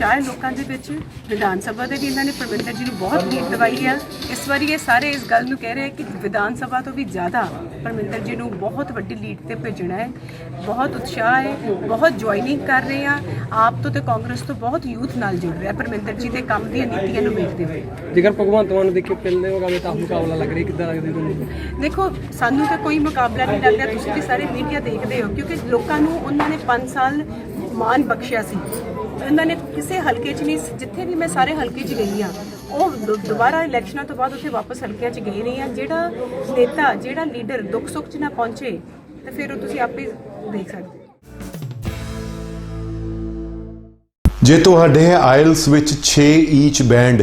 ਉਤਸ਼ਾਹ ਹੈ ਲੋਕਾਂ ਦੇ ਵਿੱਚ ਵਿਧਾਨ ਸਭਾ ਦੇ ਵੀ ਇਹਨਾਂ ਨੇ ਪਰਮਿੰਦਰ ਜੀ ਨੂੰ ਬਹੁਤ ਲੀਡ ਦਵਾਈ ਆ ਇਸ ਵਾਰੀ ਇਹ ਸਾਰੇ ਇਸ ਗੱਲ ਨੂੰ ਕਹਿ ਰਹੇ ਕਿ ਵਿਧਾਨ ਸਭਾ ਤੋਂ ਵੀ ਜ਼ਿਆਦਾ ਪਰਮਿੰਦਰ ਜੀ ਨੂੰ ਬਹੁਤ ਵੱਡੀ ਲੀਡ ਤੇ ਭੇਜਣਾ ਹੈ। ਬਹੁਤ ਉਤਸ਼ਾਹ ਹੈ ਬਹੁਤ ਜੁਆਇਨਿੰਗ ਕਰ ਰਹੇ ਆ। ਆਪ ਤੋਂ ਤੇ ਕਾਂਗਰਸ ਤੋਂ ਬਹੁਤ ਯੂਥ ਨਾਲ ਜੁੜ ਰਿਹਾ ਪਰਮਿੰਦਰ ਜੀ ਦੇ ਕੰਮ ਦੀਆਂ ਨੀਤੀਆਂ ਨੂੰ ਵੇਖਦੇ ਹੋਏ। ਜੇਕਰ ਭਗਵੰਤ ਮਾਨ ਨੂੰ ਦੇਖੇ ਪਹਿਲੇ ਮੁਕਾਬਲੇ ਤਾਂ ਮੁਕਾਬਲਾ ਲੱਗ ਰਿਹਾ ਕਿੱਦਾਂ ਲੱਗਦੀ ਤੁਹਾਨੂੰ? ਦੇਖੋ ਸਾਨੂੰ ਤਾਂ ਕੋਈ ਮੁਕਾਬਲਾ ਨਹੀਂ ਲੱਗ ਰਿਹਾ ਤੁਸੀਂ ਵੀ ਸਾਰੇ ਮੀਡੀਆ ਦੇਖਦੇ ਹੋ ਕਿਉਂਕਿ ਲੋਕਾਂ ਨੂੰ ਉਹਨਾਂ ਨੇ 5 ਸਾਲ ਮਾਨ ਬਖਸ਼ਿਆ ਸੀ। ਉਹਨਾਂ ਨੇ ਕਿਸੇ ਹਲਕੇ 'ਚ ਨਹੀਂ ਜਿੱਥੇ ਵੀ ਮੈਂ ਸਾਰੇ ਹਲਕੇ 'ਚ ਗਈ ਆ ਉਹ ਦੁ- ਦੁਬਾਰਾ ਇਲੈਕਸ਼ਨਾਂ ਤੋਂ ਬਾਅਦ ਉੱਥੇ ਵਾਪਸ ਹਲਕਿਆਂ 'ਚ ਗਈ ਰਹੀ ਆ। ਜਿਹੜਾ ਨੇਤਾ, ਜਿਹੜਾ ਲੀਡਰ ਦੁੱਖ ਸੁੱਖ 'ਚ ਨਾ ਪਹੁੰਚੇ, ਤੇ ਫਿਰ ਉਹ ਤੁਸੀਂ ਆਪੇ ਦੇਖ ਸਕਦੇ ਹੋ। ਜੇ ਤੁਹਾਡੇ ਆਇਲਸ ਵਿੱਚ 6 ਈਚ ਬੈਂਡ